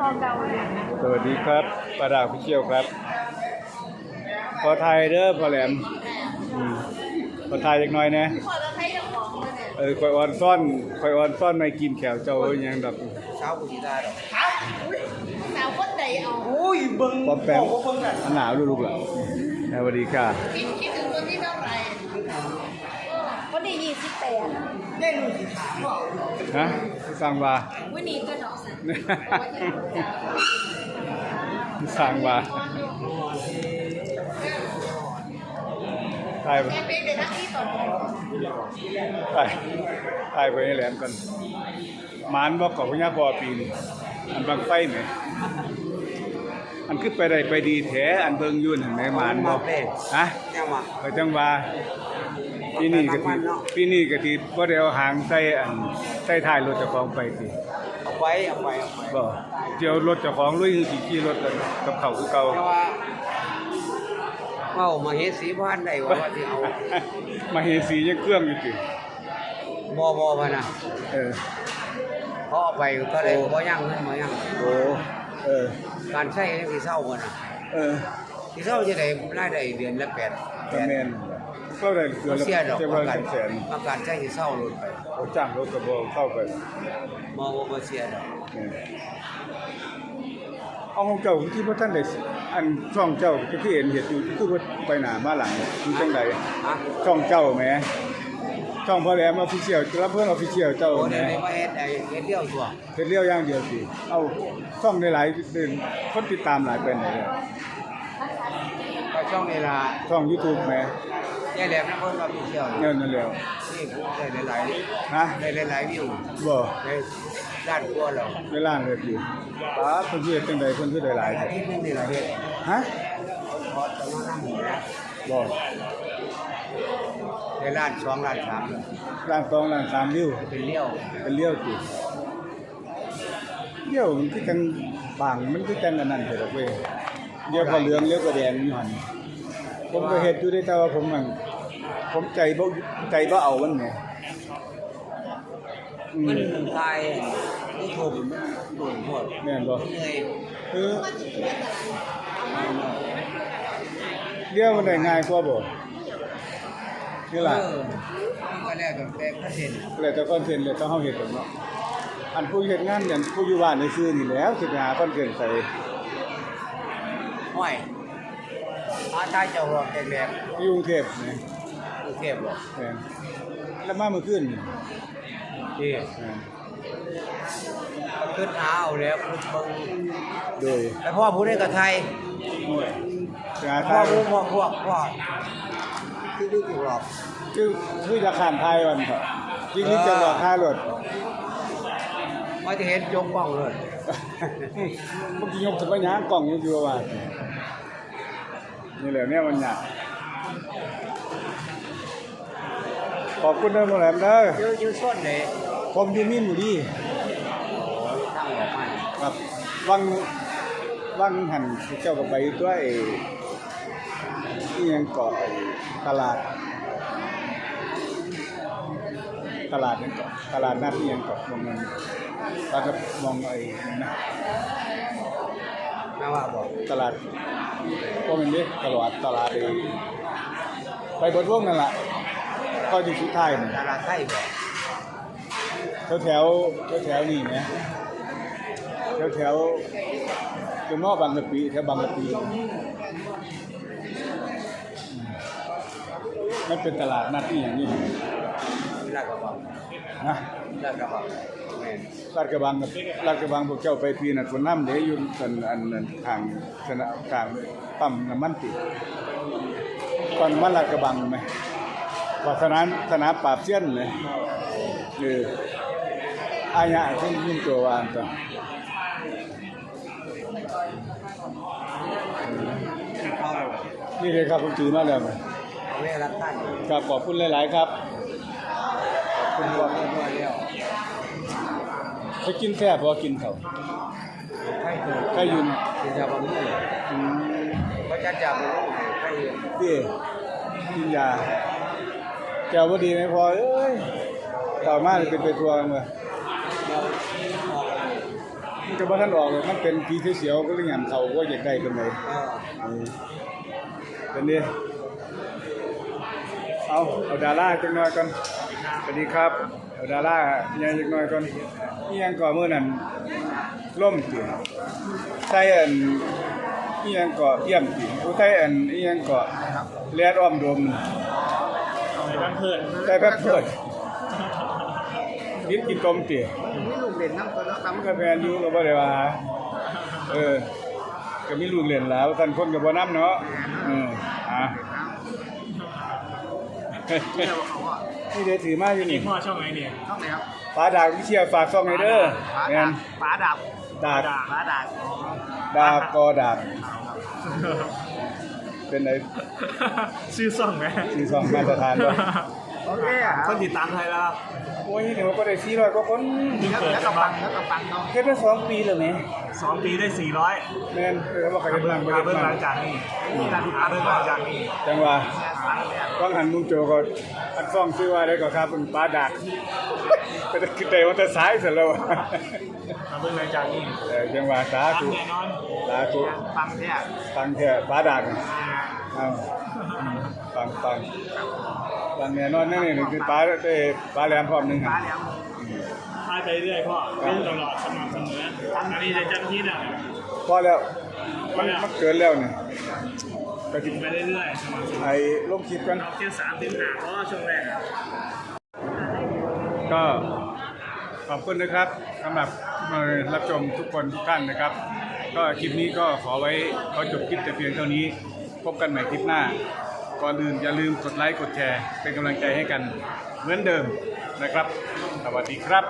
พอเก่าเนี่ยสวัสดีครับปลาดาวพิเชียวครับขอไทยเด้อพอแหลมอืมขอไทยจักหน่อยนะพอเราให้เจ้าของเลยเนี่ยเออคอยออนซ่อนคอยออนซ่อนไม่กินแขวเจ้าอิหยังดอกเช้ากูสิได้ดอกสาวคนใดเอาโอ้ยเบิ่งปอมแปมบอกว่าเบิ่งนั่นหนาวดูลูกหล่ะสวัสดีค่ะ ยี่สิบแปดเล่นสิถามว่าฮะสั่งว่าวันนี้ก็ดอกสันสั่งว่าตายไปแค่เป็นแต่ทั้งที่ต่อตายตายไปให้แหลมกันหมานบอกกับพญาพอปีนอันบางไฟไหมอันคือไปได้ไปดีแท้อันเบิ่งอยุ่นเห็นไหมหมานบอกฮะเนี่ยมาไปจังว่า ปีนี้กะทิปีนี้กะทิบ่ได้เอาหางใส่อันใส่ท้ายรถเจ้าของไปติเอาไว้เอาไว้เอาไว้บ่เดี๋ยวรถเจ้าของลุยสิขี่รถกันกับเขาคือเก่าแต่ว่าเว้ามาเฮ็ดสีบ้านได้ว่าว่าสิเอามาเฮสียังเครื่องอยู่ติบ่บ่พะนะเออพอเอาไปก็ได้บ่ยังเงินบ่ยังโอ้เออการใช้จังสิเศร้าบ่น่ะเออสิเศร้าจะได้รายได้เดือนละ8ก็แม่น ก็ได้เกือบเสียดอกจะว่าว่าการแสนว่าการใช้สิเศร้าลดไปเขาจ้างรถกระบอกเข้าไปบ่บ่บ่เสียดอกเอาของเจ้าที่พ่ท่านได้สิอันช่องเจ้าก็คือเห็นเห็ดอยู่คือว่าไปหน้ามาหลังอยู่จังไดฮะช่องเจ้าแหมช่องพ่อแหลมออฟฟิเชียลรับเพื่อนออฟฟิเชียลเจ้าโอ้แหมเดี๋ยวนี้มาเฮ็ดไอ้เฮ็ดเดียวตัวเฮ็ดเลี้ยวอย่างเดียวสิเอาช่องได้หลายเดือนคนติดตามหลายเป็นไหนเนี่ยก็ช่องนี้ล่ะช่อง YouTube แหม ยายแหลมนำเพิ่นว่าพี่เที่ยวเงินนั่นแล้วนี่ผมได้หลายฮะๆได้หลายๆวิวบ่ได้ด้านกว่าแล้วในร้านเลยสิป้าเพิ่นสิเฮ็ดจังไดเพิ่นคือได้หลายอาทิตย์หนึงนี่ล่ะเฮ็ดฮะพอตอนนั้นหมูนะบ่ได้ล้านสองล้านสามร้าน2ร้าน3วิวเป็นเลี้ยวเป็นเลี้ยวสิเลี้ยวมันคือจังบางมันคือจังอันนั้นเถอะดอกเว้ยเลี้ยวก็เหลืองเลี้ยวก็แดงอยู่หั่นผมก็เฮ็ดอยู่ได้แต่ว่าผมมัน ผมใจบ่ใจบ่เอามันแหมอืมันมตายนี่ถูกมันโดนหมดแม่นบ่เหนื่อยคือเลี้ยวมันได้ง่ายกว่าบ่นี่ล่ะ เออมันก็แล้วแต่เปอร์เซ็นต์แล้วแต่คอนเทนต์แล้วแต่เฮาเฮ็ดกันเนาะอันผู้เฮ็ดงานอย่างผู้อยู่บ้านซื่อๆนี่แหล้วสิไปหาคอนเทนต์ใส่ห้อยอาตายเจ้าหลอกแกลกอยู่กรุงเทพนี่ๆก รุงเทพหรอกแม่นแล้วมาเมื่อคืนนี่นี่แม่นขึ้นหาเอาแล้วขึ้นเบิ่งโดยแล้วพ่อผู้ได้กับไทยหน่วยงานพ่อทายผู้พ่อพวกพ่อที่ดูถูกหลอกคือคือจะข้ามทายวันเถอะจริงๆจะบอกค่ารถมาจะเห็นยกบ้องเลยเมื่อกี้ยกถึงไปหยังกล่องอยู่ว่านี่แหละเนี่ยมันยาก ขอบคุณเด้อโรงแรมเด้อยืดยืดส้นเลยผมอยู่มีนบุรีทางออกมาครับวังวังหันเจ้าก็ไปด้วยไอ้ที่ยังเกาะไอ้ตลาด ตลาดยังเกาะตลาดนัดที่ยังเกาะมองมันตอนกับมองไอ้นั่นนะแม่ว่าบอกตลาดพวกมันเรียกตลาดตลาดไอ้ไปเบนวงนั่นแหละ ก็อยู่สุดท้ายนี่ดาราไทยบอกแถวแถวแถวแถวนี่นะแถวแถวจนนอกบางกะปิแถวบางกะปิมันเป็นตลาดนัดที่อย่างนี้ลาดกระบังนะลาดกระบังแม่นลาดกระบังกับลาดกระบังพวกเจ้าไปปีน่ะคนน้ำเดี๋ยวอยู่กันอันนั้นทางสนามทางปั๊มน้ำมันติดก่อนมันลาดกระบังไหม ก่อนสนามสนามปราบเสี้ยนเลยเอออายะที่ยิ่งตัววานตัวเข้าแล้วนี่เลยครับผมถือมาแล้วเอาเวลาท่านครับขอบคุณหลาย ๆ ครับ ขอบคุณคุณว่าเรียบร้อยแล้วจะกินแซ่บบ่กินเขาไข่ตัวใครยืนกินยาบำรุงอืมก็จัดยาบำรุงให้ไข่พี่กินยา แก้วบ่ดีไหมพอเอ้ยต่อมาเลยเป็นไปทัวร์เลยเราออกก็บ่ทันออกเลยมันเป็นปีเสียวๆก็เลยหยังเขาก็อยากได้เป็นไดเออเป็นดิเอาเอาดาราจังหน่อยก่อนสวัสดีครับเอาดาราเนี่ยจังหน่อยก่อนนี่ยังก่อมื้อนั้นล่มติใส่อันนี่ยังก่อเยี่ยมติผู้ใส่อันนี่ยังก่อแลดอ้อมโดม ในบ้านเพื่อนใส่แป๊บเพิ่นนิดกินต้มติมีลูกเล่นน้ำตัวแล้วทำกับแฟนอยู่ก็บ่ได้ว่าเออก็มีลูกเล่นแล้วท่านคนก็บ่นำเนาะเอออะนี่เดี๋ยวถือมาอยู่นี่นี่พ่อช่องไหนเนี่ยช่องไหนครับฟ้าดาบวิเชียฝากซ่องให้เด้อแม่นฝาดับดาบฝาดับดาบกอดาบ เป็นไดชื่อซ่องไหมชื่อซ่องมาตรฐานบ่โอเคอะคนติดตามไทยแล้วโอ้ยเดี๋ยวก็ได้400กว่าคนแล้วแล้วกับปังแล้วกับปังเนาะเฮ็ดมาสองปีแล้วแหมสองปีได้สี่ร้อยแม่นเออว่าใครอาเฮ็ดเบิ้บ้างงบ่อาเฮ็ดเบิ้งหบ้าลังงจากนี้อาเบิ้งหลังจากนี้จังว่าปังเนี่ยว่างหันมุงโจก็อันซ่องชื่อว่าได้ก็ครับเป็นปลาดักก็ได้คิดได้ว่าจะสายซะแล้วอาเบิ้งหลังจากนี้เออจังว่าสาตามธุแน่นอนสาธุปังเนี่ยฟังแค่ปลาดักเอา ฟังฟังฟังแน่นอนนั่นนี่คือปลาได้ปลาแหลมพร้อมหนึ่งฝาหั่นแล้วพายไปเรื่อยพ่อเป็นตลอดสม่ำเสมออันนี้จะจังที่เนี่ยพอแล้วมันมันเกินแล้วเนี่ยก็สิไปเรื่อยๆสม่ำเสมอไอ้ลงคลิปกันเอาแค่สามถึงห้าเพราะช่วงแรกก็ขอบคุณนะครับสำหรับมารับชมทุกคนทุกท่านนะครับ ก็คลิปนี้ก็ขอไว้ขอจบคลิปแต่เพียงเท่านี้ พบกันใหม่คลิปหน้า ก่อนอื่นอย่าลืมกดไลค์กดแชร์ เป็นกำลังใจให้กันเหมือนเดิมนะครับ สวัสดีครับ